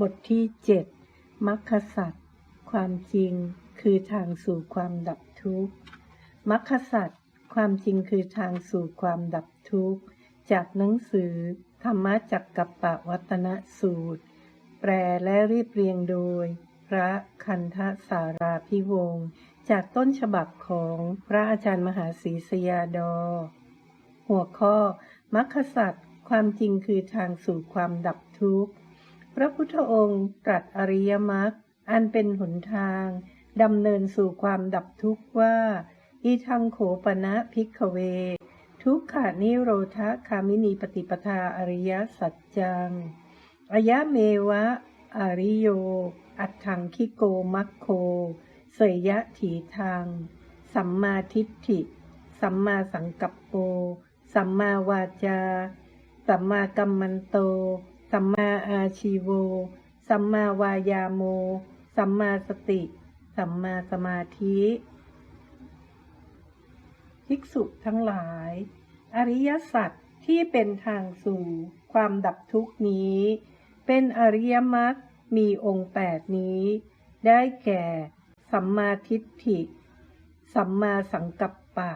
บทที่ 7มรรคสัตว์ความจริงคือทางสู่ความดับทุกข์มรรคสัตว์ความจริงคือทางสู่ความดับทุกข์จากหนังสือ ธรรมจักกับปวัตนสูตร แปลและเรียบเรียงโดย พระคันธสาราพิวงศ์จากต้นฉบับของพระอาจารย์มหาศรีสยาดอ หัวข้อมรรคสัตว์ความจริงคือทางสู่ความดับทุกข์ พระพุทธองค์ตรัสอริยมรรคอันเป็นหนทางดำเนินสู่ความดับทุกข์ว่า อีทังโขปนะพิกเว ทุกขานิโรธคามินีปฏิปทาอริยสัจจังอายะเมวะ อริโย อัตถังคิโกมัคโค เสยยะถีทาง สัมมาทิฏฐิ สัมมาสังกัปโป สัมมาวาจา สัมมากัมมันโต สัมมาอาชีโว สัมมาวายาโม สัมมาสติ สัมมาสมาธิภิกษุทั้งหลาย อริยสัจที่เป็นทางสู่ความดับทุกนี้ เป็นอริยมรรคมีองค์แปดนี้ ได้แก่ สัมมาทิฏฐิ สัมมาสังกัปปะ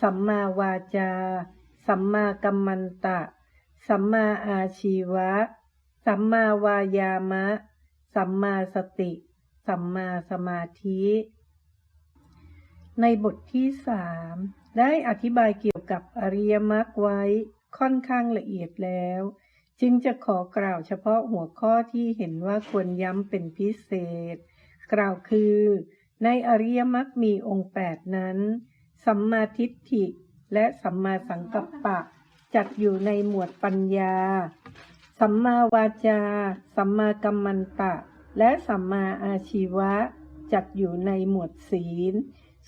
สัมมาวาจา สัมมากัมมันตะ สัมมาอาชีวะ สัมมาวายามะ สัมมาสติ สัมมาสมาธิ ในบทที่สามได้อธิบายเกี่ยวกับอริยมรรคไว้ค่อนข้างละเอียดแล้ว จึงจะขอกล่าวเฉพาะหัวข้อที่เห็นว่าควรย้ำเป็นพิเศษ กล่าวคือ ในอริยมรรคมีองค์แปดนั้น สัมมาทิฏฐิและสัมมาสังกัปปะ จัดอยู่ในหมวดปัญญา สัมมาวาจา สัมมากัมมันตะ และสัมมาอาชีวะ จัดอยู่ในหมวดศีล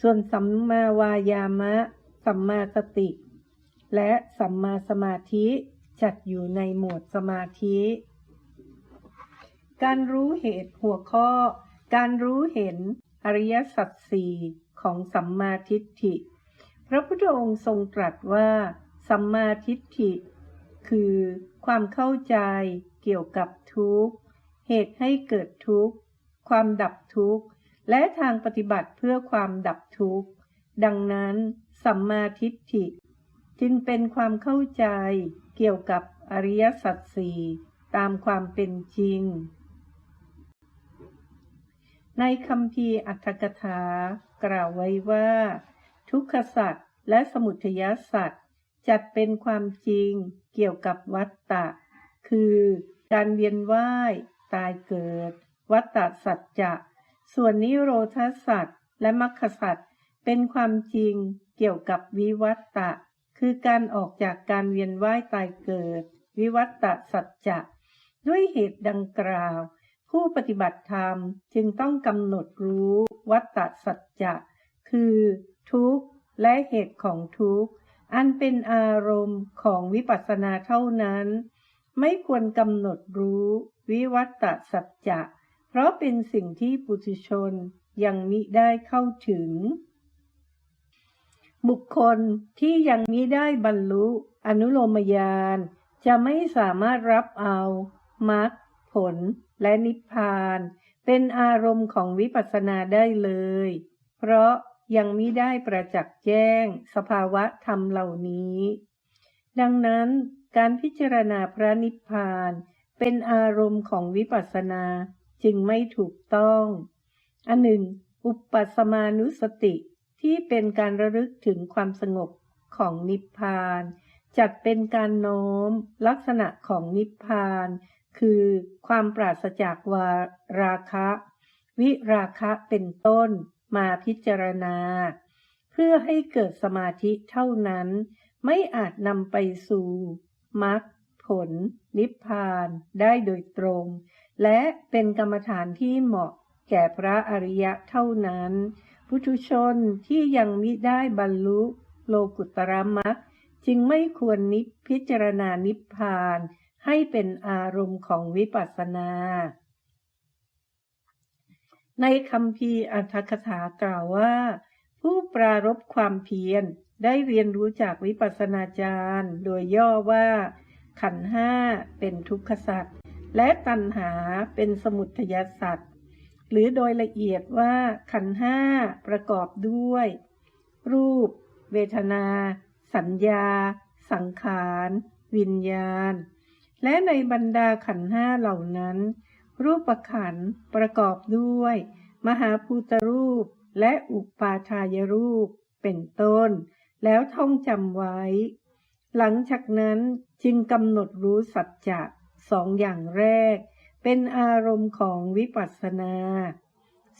ส่วนสัมมาวายามะ สัมมาสติ และสัมมาสมาธิจัดอยู่ในหมวดสมาธิ การรู้เหตุหัวข้อ การรู้เห็นอริยสัจสี่ของสัมมาทิฏฐิ พระพุทธองค์ทรงตรัสว่า สัมมาทิฏฐิ คือความเข้าใจเกี่ยวกับทุกข์ เหตุให้เกิดทุกข์ ความดับทุกข์ และทางปฏิบัติเพื่อความดับทุกข์ ดังนั้น สัมมาทิฏฐิ จึงเป็นความเข้าใจเกี่ยวกับอริยสัจสี่ตามความเป็นจริง ในคำพีร์อัตถกถากล่าวไว้ว่า ทุกขสัจและสมุทัยสัจ จัดเป็นความจริงเกี่ยวกับวัฏฏะคือการเวียนว่ายตายเกิด วัฏฏะสัจจะ ส่วนนิโรธสัจและมรรคสัจเป็นความจริงเกี่ยวกับวิวัตตะ คือการออกจากการเวียนว่ายตายเกิด วิวัตตะสัจจะ ด้วยเหตุดังกล่าว ผู้ปฏิบัติธรรมจึงต้องกำหนดรู้วัตตะสัจจะ คือทุกข์และเหตุของทุกข์ อันเป็นอารมณ์ของวิปัสสนาเท่านั้น ไม่ควรกำหนดรู้วิวัตตสัจจะ เพราะเป็นสิ่งที่ปุถุชนยังมิได้เข้าถึง บุคคลที่ยังมิได้บรรลุอนุโลมญาณจะไม่สามารถรับเอามรรคผลและนิพพาน เป็นอารมณ์ของวิปัสสนาได้เลย เพราะ ยังมิได้ประจักษ์แจ้ง สภาวะธรรมเหล่านี้ ดังนั้นการพิจารณาพระนิพพานเป็นอารมณ์ของวิปัสสนาจึงไม่ถูกต้อง อันหนึ่ง อุปปัสมานุสติที่เป็นการระลึกถึงความสงบของนิพพาน จัดเป็นการโน้มลักษณะของนิพพาน คือความปราศจากวาราคะ วิราคะเป็นต้น มาพิจารณา เพื่อให้เกิดสมาธิเท่านั้น ไม่อาจนำไปสู่มรรคผล นิพพานได้โดยตรง และเป็นกรรมฐานที่เหมาะแก่พระอริยะเท่านั้น พุทุชนที่ยังมิได้บรรลุโลกุตระมรรคจึงไม่ควรนิพพิจารณานิพพานให้เป็นอารมณ์ของวิปัสสนา ในคำพีอัตถกถากล่าวว่า ผู้ปรารบความเพียรได้เรียนรู้จากวิปัสสนาจารย์ โดยย่อว่า ขันห้าเป็นทุกขสัตว์และตัณหาเป็นสมุทยสัตว์หรือโดยละเอียดว่าขันห้าประกอบด้วย รูป เวทนา สัญญา สังขาร วิญญาณ และในบรรดาขันห้าเหล่านั้น รูปขันธ์ประกอบด้วย มหาภูตรูปและอุปาทายรูปเป็นต้น แล้วท่องจำไว้ หลังจากนั้นจึงกำหนดรู้สัจจะสองอย่างแรก เป็นอารมณ์ของวิปัสสนา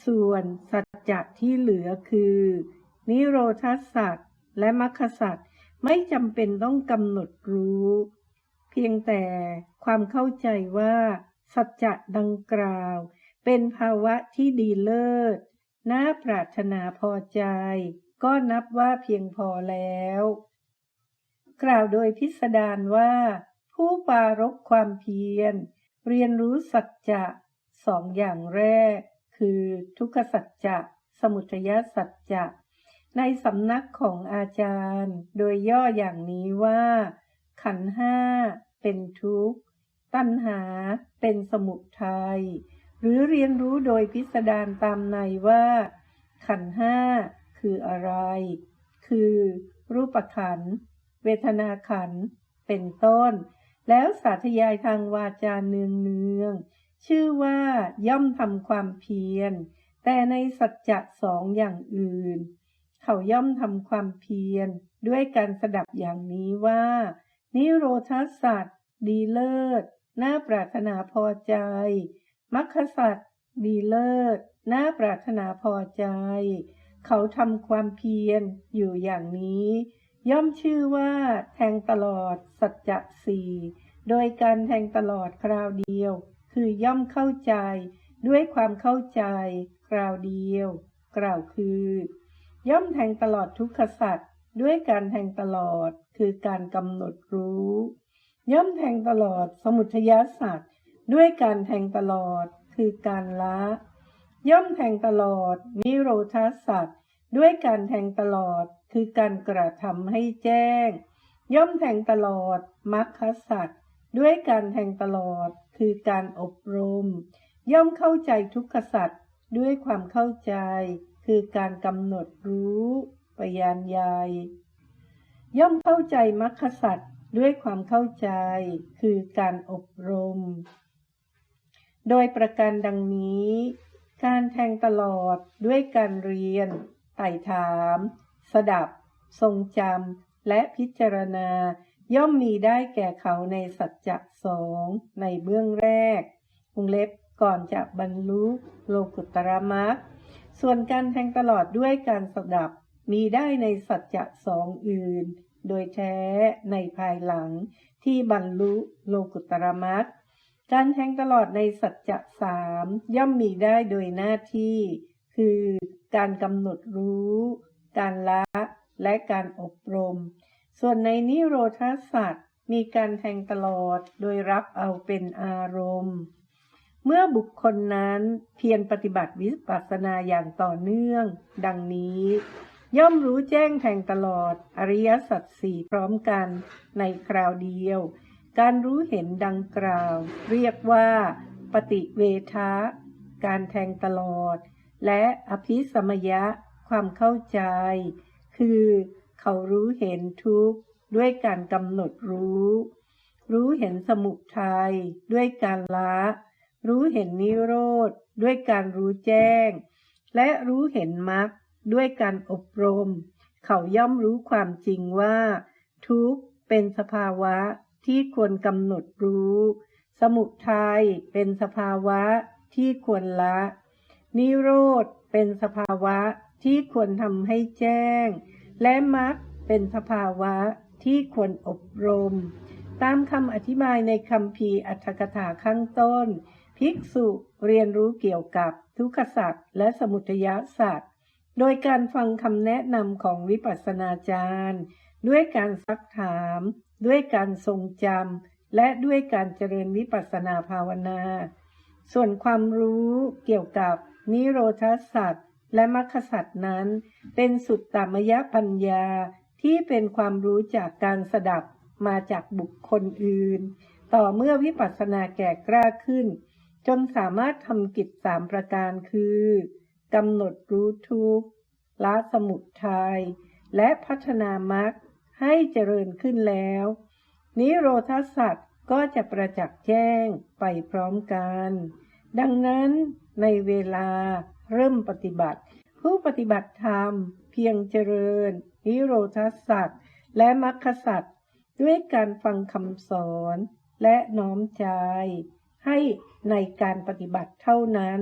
ส่วนสัจจะที่เหลือคือ นิโรธาสัจและมรรคสัจไม่จำเป็นต้องกำหนดรู้ เพียงแต่ความเข้าใจว่า สัจจะดังกล่าว เป็นภาวะที่ดีเลิศน่าปรารถนาพอใจ ก็นับว่าเพียงพอแล้ว กล่าวโดยพิสดารว่า ผู้ปรารบความเพียร เรียนรู้สัจจะสองอย่างแรก คือทุกขสัจจะสมุทยสัจจะในสำนักของอาจารย์ โดยย่ออย่างนี้ว่า ขันห้าเป็นทุกข์ ตัณหาเป็นสมุทัยหรือเรียนรู้โดยพิสดารตามในว่า ขันห้าคืออะไร คือรูปขัน เวทนาขัน เป็นต้น แล้วสาธยายทางวาจาเนืองเนืองชื่อว่าย่อมทำความเพียร แต่ในสัจจะสองอย่างอื่น เขาย่อมทำความเพียร ด้วยการสดับอย่างนี้ว่า นิโรธาสัตว์ดีเลิศ น่าปรารถนาพอใจมรรคสัตว์ดีเลิศ น่าปรารถนาพอใจ เขาทำความเพียรอยู่อย่างนี้ ย่อมชื่อว่าแทงตลอดสัจจะสี่โดยการแทงตลอดคราวเดียว คือย่อมเข้าใจด้วยความเข้าใจคราวเดียว กล่าวคือ ย่อมแทงตลอดทุกขสัตว์ด้วยการแทงตลอดคือการกำหนดรู้ ย่อมแทงตลอดสมุทยสัตว์ด้วยการแทงตลอดคือการละย่อมแทงตลอดนิโรธาสัตว์ด้วยการแทงตลอดคือการกระทำให้แจ้ง ย่อมแทงตลอดมรรคสัตว์ด้วยการแทงตลอดคือการอบรม ย่อมเข้าใจทุกขสัตว์ด้วยความเข้าใจ คือการกำหนดรู้ปยานยาย ย่อมเข้าใจมรรคสัตว์ ด้วยความเข้าใจคือการอบรม โดยประการดังนี้ การแทงตลอดด้วยการเรียน ไต่ถาม สดับ ทรงจำ และพิจารณา ย่อมมีได้แก่เขาในสัจจะสองในเบื้องแรกวงเล็บก่อนจะบรรลุโลกุตตรมรรคส่วนการแทงตลอดด้วยการสดับมีได้ในสัจจะสองอื่น โดยแท้ในภายหลังที่บรรลุโลกุตรมรรคการแทงตลอดในสัจจะสามย่อมมีได้โดยหน้าที่ คือการกำหนดรู้ การละและการอบรม ส่วนในนิโรธาสัตว์มีการแทงตลอดโดยรับเอาเป็นอารมณ์ เมื่อบุคคลนั้นเพียรปฏิบัติวิปัสสนาอย่างต่อเนื่อง ดังนี้ ย่อมรู้แจ้งแทงตลอด อริยสัจสี่พร้อมกันในคราวเดียว การรู้เห็นดังกล่าว เรียกว่า ปฏิเวทะการแทงตลอด และอภิสมยะความเข้าใจ คือเขารู้เห็นทุกข์ด้วยการกำหนดรู้ รู้เห็นสมุทัยด้วยการละ รู้เห็นนิโรธด้วยการรู้แจ้ง และรู้เห็นมรรค ด้วยการอบรม เขาย่อมรู้ความจริงว่า ทุกข์เป็นสภาวะที่ควรกำหนดรู้ สมุทัยเป็นสภาวะที่ควรละ นิโรธเป็นสภาวะที่ควรทำให้แจ้ง และมรรคเป็นสภาวะที่ควรอบรม ตามคำอธิบายในคำพีอัตถกถาข้างต้น ภิกษุเรียนรู้เกี่ยวกับทุกขสัตว์และสมุทยสัตว์ โดยการฟังคำแนะนำของวิปัสสนาจารย์ ด้วยการซักถาม ด้วยการทรงจำและด้วยการเจริญวิปัสสนาภาวนา ส่วนความรู้เกี่ยวกับนิโรธาสัตว์และมรรคสัตว์นั้น เป็นสุตตามยปัญญาที่เป็นความรู้จากการสดับมาจากบุคคลอื่น ต่อเมื่อวิปัสสนาแก่กล้าขึ้น จนสามารถทำกิจสามประการคือ กำหนดรู้ทุกข์ละสมุทัยและพัฒนามรรคให้เจริญขึ้นแล้ว นิโรธาสัตว์ก็จะประจักษ์แจ้งไปพร้อมกัน ดังนั้นในเวลาเริ่มปฏิบัติ ผู้ปฏิบัติธรรมเพียงเจริญ นิโรธาสัตว์และมรรคสัตว์ด้วยการฟังคำสอนและน้อมใจ ให้ในการปฏิบัติเท่านั้น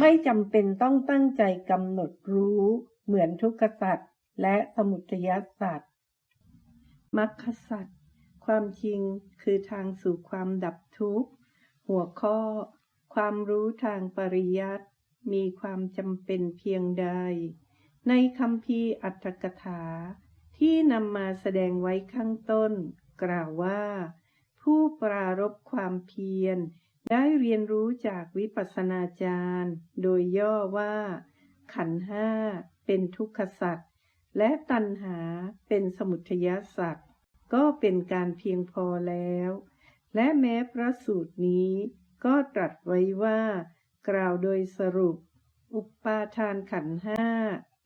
ไม่จำเป็นต้องตั้งใจกำหนดรู้เหมือนทุกขสัตว์และสมุทยสัตว์มรรคสัตว์ความจริงคือทางสู่ความดับทุกข์ หัวข้อ ความรู้ทางปริยัติมีความจำเป็นเพียงใด ในคำพีอัตถกถา ที่นำมาแสดงไว้ข้างต้น กล่าวว่า ผู้ปรารบความเพียร ได้เรียนรู้จากวิปัสสนาจารย์ โดยย่อว่า ขันห้าเป็นทุกขสัตว์และตัณหาเป็นสมุทยสัตว์ก็เป็นการเพียงพอแล้ว และแม้พระสูตรนี้ก็ตรัสไว้ว่า กล่าวโดยสรุป อุปาทานขันห้า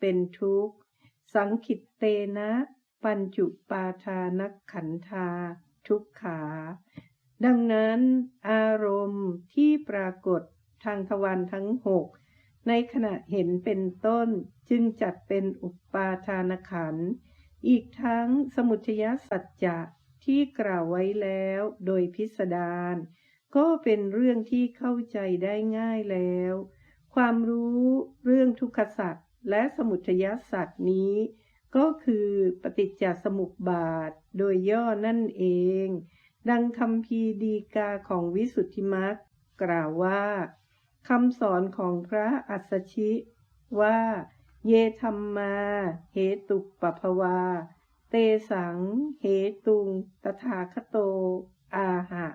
เป็นทุกข์ สังคิตเตนะ ปัญจุปาทานขันธา ทุกขา ดังนั้นอารมณ์ที่ปรากฏทางทวารทั้งหกในขณะเห็นเป็นต้นจึงจัดเป็นอุปาทานขัน อีกทั้งสมุทยสัจจะที่กล่าวไว้แล้วโดยพิสดารก็เป็นเรื่องที่เข้าใจได้ง่ายแล้ว ความรู้เรื่องทุกขสัจและสมุทยสัจนี้ ก็คือปฏิจจสมุปบาทโดยย่อนั่นเอง ดังคำพีดีกาของวิสุทธิมักกล่าวว่าคำสอนของพระอัสสชิว่า เยธรรมาเหตุปปภวา เตสัง เหตุง ตถาคโต อาหะ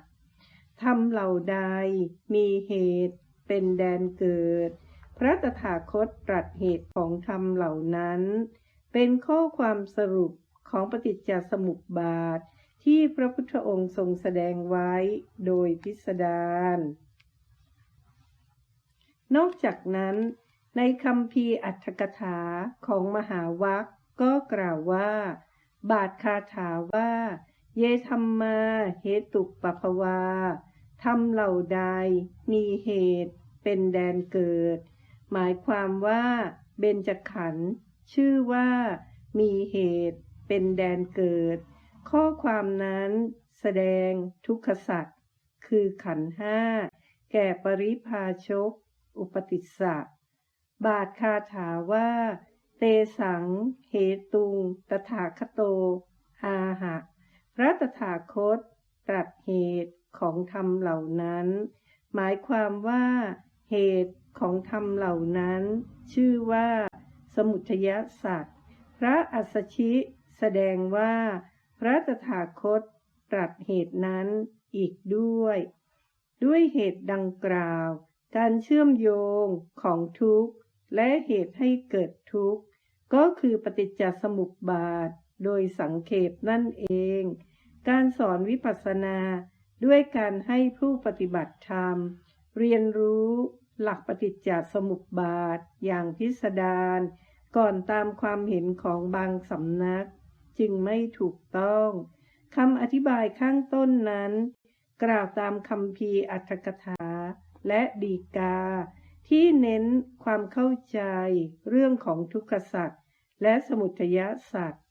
ธรรมเหล่าใดมีเหตุเป็นแดนเกิด พระตถาคตตรัสเหตุของธรรมเหล่านั้น เป็นข้อความสรุปของปฏิจจสมุปบาท ที่พระพุทธองค์ทรงแสดงไว้โดยพิสดารนอกจากนั้น ในคำพีอัตถกถาของมหาวัคก็กล่าวว่า บาทคาถาว่า เยธรรมา เหตุปปภวาทำเหล่าใด มีเหตุ เป็นแดนเกิด หมายความว่า เบญจขันธ์ชื่อว่า มีเหตุ เป็นแดนเกิด ข้อความนั้นแสดงทุกขสัตว์คือขันห้า แก่ปริพาชก อุปติสสะ บาทคาถาว่า เตสังเหตุง ตถาคโต อาหะ พระตถาคต ตรัสเหตุของธรรมเหล่านั้น หมายความว่า เหตุของธรรมเหล่านั้น ชื่อว่า สมุทยสัตว์พระอัสสชิ แสดงว่า พระตถาคตตรัสเหตุนั้นอีกด้วย ด้วยเหตุดังกล่าว การเชื่อมโยงของทุกข์ และเหตุให้เกิดทุกข์ ก็คือปฏิจจสมุปบาท โดยสังเขปนั่นเอง การสอนวิปัสสนาด้วยการให้ผู้ปฏิบัติธรรม เรียนรู้หลักปฏิจจสมุปบาทอย่างพิสดารก่อนตามความเห็นของบางสำนัก จึงไม่ถูกต้องคำอธิบายข้างต้นนั้น กล่าวตามคำพีอัตถกถา และดีกา ที่เน้นความเข้าใจเรื่องของทุกขสัตว์และสมุทยสัตว์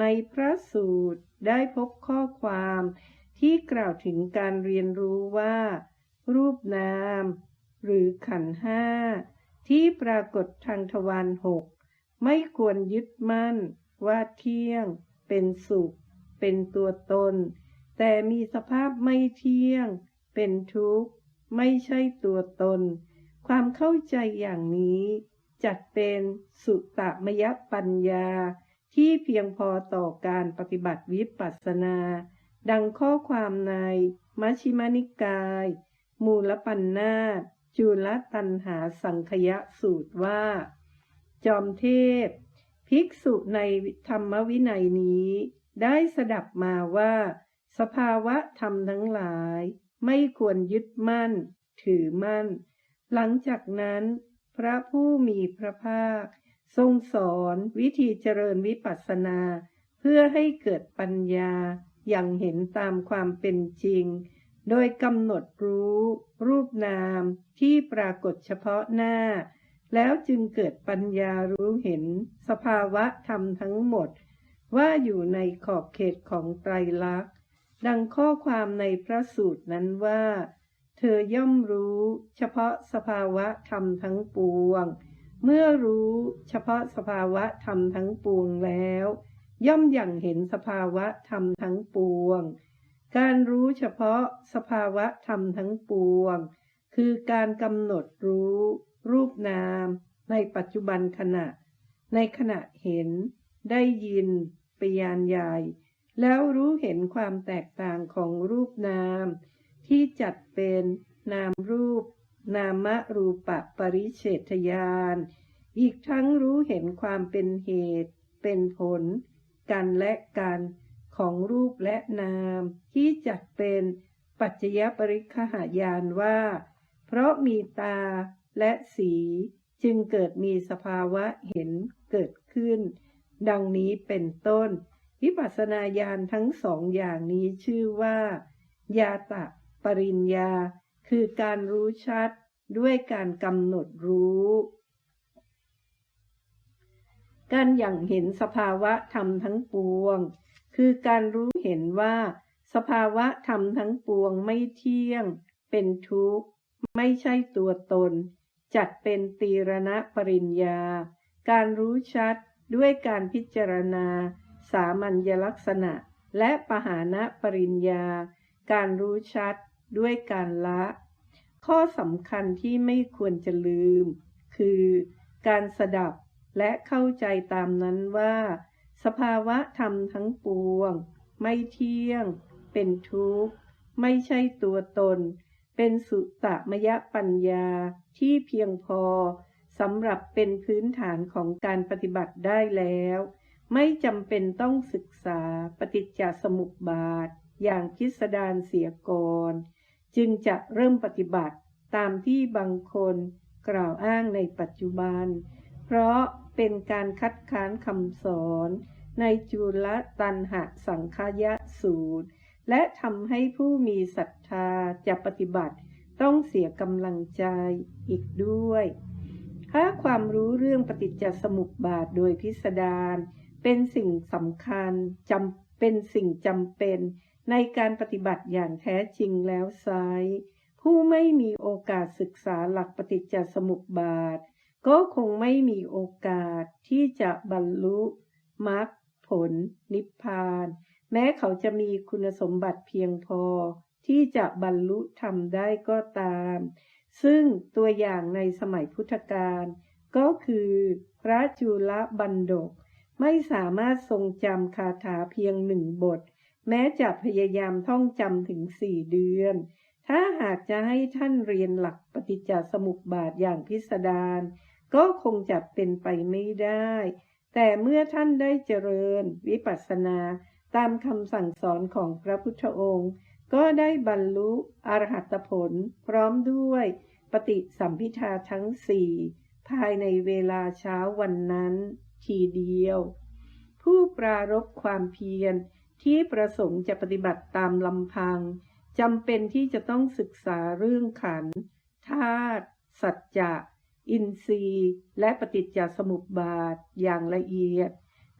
ในพระสูตรได้พบข้อความที่กล่าวถึงการเรียนรู้ว่า รูปนาม หรือขันห้า ที่ปรากฏทางทวารหก ไม่ควรยึดมั่นว่าเที่ยง เป็นสุข เป็นตัวตน แต่มีสภาพไม่เที่ยง เป็นทุกข์ ไม่ใช่ตัวตน ความเข้าใจอย่างนี้ จัดเป็นสุตมยปัญญา ที่เพียงพอต่อการปฏิบัติวิปัสสนา ดังข้อความในมัชฌิมานิกาย มูลปัญนาจุลตันหาสังคยะสูตรว่า จอมเทพ ภิกษุในธรรมวินัยนี้ ได้สดับมาว่า สภาวะธรรมทั้งหลาย ไม่ควรยึดมั่น ถือมั่น หลังจากนั้น พระผู้มีพระภาค ทรงสอนวิธีเจริญวิปัสสนา เพื่อให้เกิดปัญญาอย่างเห็นตามความเป็นจริง โดยกำหนดรู้ รูปนามที่ปรากฏเฉพาะหน้า แล้วจึงเกิดปัญญารู้เห็นสภาวะธรรมทั้งหมด ว่าอยู่ในขอบเขตของไตรลักษณ์ ดังข้อความในพระสูตรนั้นว่า เธอย่อมรู้เฉพาะสภาวะธรรมทั้งปวง เมื่อรู้เฉพาะสภาวะธรรมทั้งปวงแล้ว ย่อมอย่างเห็นสภาวะธรรมทั้งปวง การรู้เฉพาะสภาวะธรรมทั้งปวง คือการกำหนดรู้ รูปนาม ในปัจจุบันขณะ ในขณะเห็น ได้ยินปยานใหญ่แล้วรู้เห็นความแตกต่างของรูปนาม ที่จัดเป็นนามรูป นามรูปะปริเฉทญาณอีกทั้งรู้เห็นความเป็นเหตุ เป็นผล กันและกันของรูปและนาม ที่จัดเป็นปัจจยปริคหายานว่า เพราะมีตา และสีจึงเกิดมีสภาวะเห็นเกิดขึ้น ดังนี้เป็นต้น วิปัสสนาญาณทั้งสองอย่างนี้ชื่อว่า ยาตะ ปริญญา คือการรู้ชัดด้วยการกำหนดรู้ การอย่างเห็นสภาวะธรรมทั้งปวง คือการรู้เห็นว่า สภาวะธรรมทั้งปวงไม่เที่ยง เป็นทุกข์ ไม่ใช่ตัวตน จัดเป็นตีรณปริญญา การรู้ชัดด้วยการพิจารณา สามัญลักษณะ และปหานะปริญญา การรู้ชัดด้วยการละ ข้อสำคัญที่ไม่ควรจะลืม คือการสดับและเข้าใจตามนั้นว่า สภาวะธรรมทั้งปวง ไม่เที่ยง เป็นทุกข์ ไม่ใช่ตัวตน เป็นสุตมยปัญญาที่เพียงพอสำหรับเป็นพื้นฐานของการปฏิบัติได้แล้ว ไม่จำเป็นต้องศึกษาปฏิจจสมุปบาท อย่างพิสดารเสียก่อนจึงจะเริ่มปฏิบัติตามที่บางคนกล่าวอ้างในปัจจุบัน เพราะเป็นการคัดค้านคำสอนในจุลตันหะสังคายะสูตร และทำให้ผู้มีศรัทธาจะปฏิบัติต้องเสียกำลังใจอีกด้วย ถ้าความรู้เรื่องปฏิจจสมุปบาทโดยพิสดารเป็นสิ่งสำคัญจำเป็นสิ่งจำเป็น ในการปฏิบัติอย่างแท้จริงแล้วไซผู้ไม่มีโอกาสศึกษาหลักปฏิจจสมุปบาท ก็คงไม่มีโอกาสที่จะบรรลุมรรคผลนิพพาน แม้เขาจะมีคุณสมบัติเพียงพอที่จะบรรลุธรรมได้ก็ตาม ซึ่งตัวอย่างในสมัยพุทธกาลก็คือพระจุลบันดก ไม่สามารถทรงจำคาถาเพียงหนึ่งบท แม้จะพยายามท่องจำถึงสี่เดือน ถ้าหากจะให้ท่านเรียนหลักปฏิจจสมุปบาทอย่างพิสดารก็คงจะเป็นไปไม่ได้ แต่เมื่อท่านได้เจริญวิปัสสนา ตามคำสั่งสอนของพระพุทธองค์ ก็ได้บรรลุอรหัตผลพร้อมด้วยปฏิสัมพิทาทั้งสี่ภายในเวลาเช้าวันนั้นทีเดียว ผู้ปรารบความเพียรที่ประสงค์จะปฏิบัติตามลำพังจำเป็นที่จะต้องศึกษาเรื่องขันธาตุสัจจะ อินทรีย์ และปฏิจจสมุปบาทอย่างละเอียด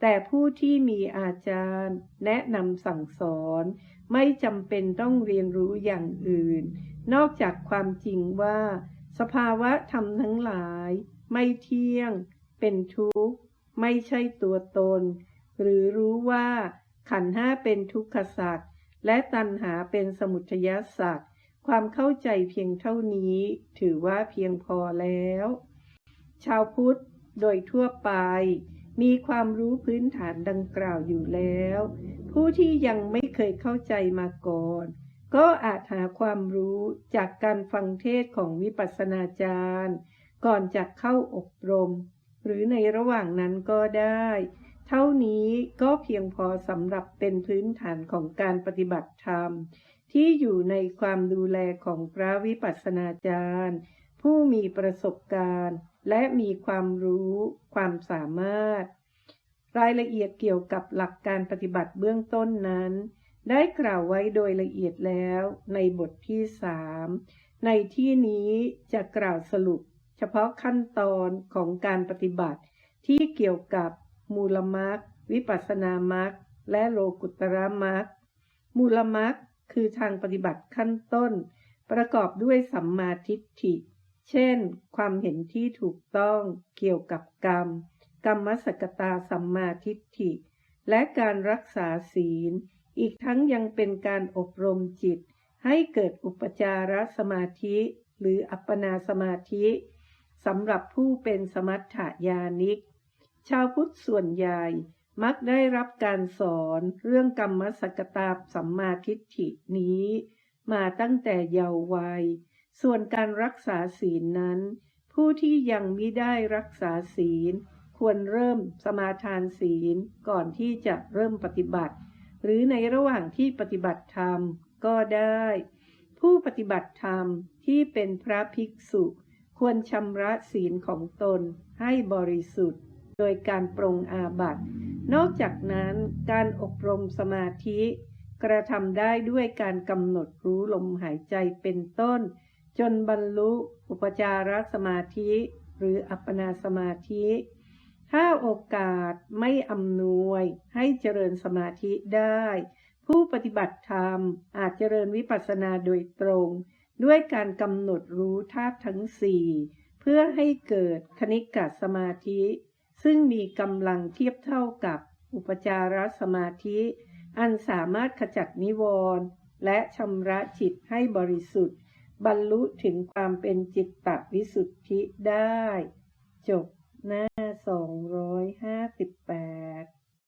แต่ผู้ที่มีอาจารย์แนะนำสั่งสอน ไม่จำเป็นต้องเรียนรู้อย่างอื่น นอกจากความจริงว่า สภาวะธรรมทั้งหลาย ไม่เที่ยง เป็นทุกข์ ไม่ใช่ตัวตน หรือรู้ว่าขันห้าเป็นทุกขสัตว์และตัณหาเป็นสมุทยสัตว์ความเข้าใจเพียงเท่านี้ถือว่าเพียงพอแล้ว ชาวพุทธโดยทั่วไป มีความรู้พื้นฐานดังกล่าวอยู่แล้ว ผู้ที่ยังไม่เคยเข้าใจมาก่อน ก็อาจหาความรู้จากการฟังเทศของวิปัสสนาจารย์ ก่อนจะเข้าอบรม หรือในระหว่างนั้นก็ได้ เท่านี้ก็เพียงพอสำหรับเป็นพื้นฐานของการปฏิบัติธรรม ที่อยู่ในความดูแลของพระวิปัสสนาจารย์ ผู้มีประสบการณ์ และมีความรู้ความสามารถ รายละเอียดเกี่ยวกับหลักการปฏิบัติเบื้องต้นนั้น ได้กล่าวไว้โดยละเอียดแล้วในบทที่สามในที่นี้จะกล่าวสรุป เฉพาะขั้นตอนของการปฏิบัติ ที่เกี่ยวกับมูลมรรควิปัสสนามรรคและโลกุตระมรรคมูลมรรคคือทางปฏิบัติขั้นต้น ประกอบด้วยสัมมาทิฏฐิ เช่น ความเห็นที่ถูกต้องเกี่ยวกับกรรม กรรมสกตาสัมมาทิฏฐิ และการรักษาศีล อีกทั้งยังเป็นการอบรมจิต ให้เกิดอุปจารสมาธิ หรืออัปปนาสมาธิสำหรับผู้เป็นสมัฏฐญาณิก ชาวพุทธส่วนใหญ่มักได้รับการสอนเรื่องกรรมสกตาสัมมาทิฏฐินี้ มาตั้งแต่เยาว์วัย ส่วนการรักษาศีลนั้น ผู้ที่ยังมิได้รักษาศีล ควรเริ่มสมาทานศีลก่อนที่จะเริ่มปฏิบัติ หรือในระหว่างที่ปฏิบัติธรรมก็ได้ ผู้ปฏิบัติธรรมที่เป็นพระภิกษุควรชำระศีลของตนให้บริสุทธิ์ โดยการปรงอาบัติ นอกจากนั้นการอบรมสมาธิ กระทำได้ด้วยการกำหนดรู้ลมหายใจเป็นต้น จนบรรลุอุปจารสมาธิหรืออัปปนาสมาธิ ถ้าโอกาสไม่อำนวยให้เจริญสมาธิได้ ผู้ปฏิบัติธรรมอาจเจริญวิปัสสนาโดยตรง ด้วยการกำหนดรู้ธาตุทั้งสี่เพื่อให้เกิดคณิกะสมาธิ ซึ่งมีกำลังเทียบเท่ากับอุปจารสมาธิ อันสามารถขจัดนิวรณ์และชำระจิตให้บริสุทธิ์ บรรลุถึงความเป็นจิตตวิสุทธิได้ จบหน้า 258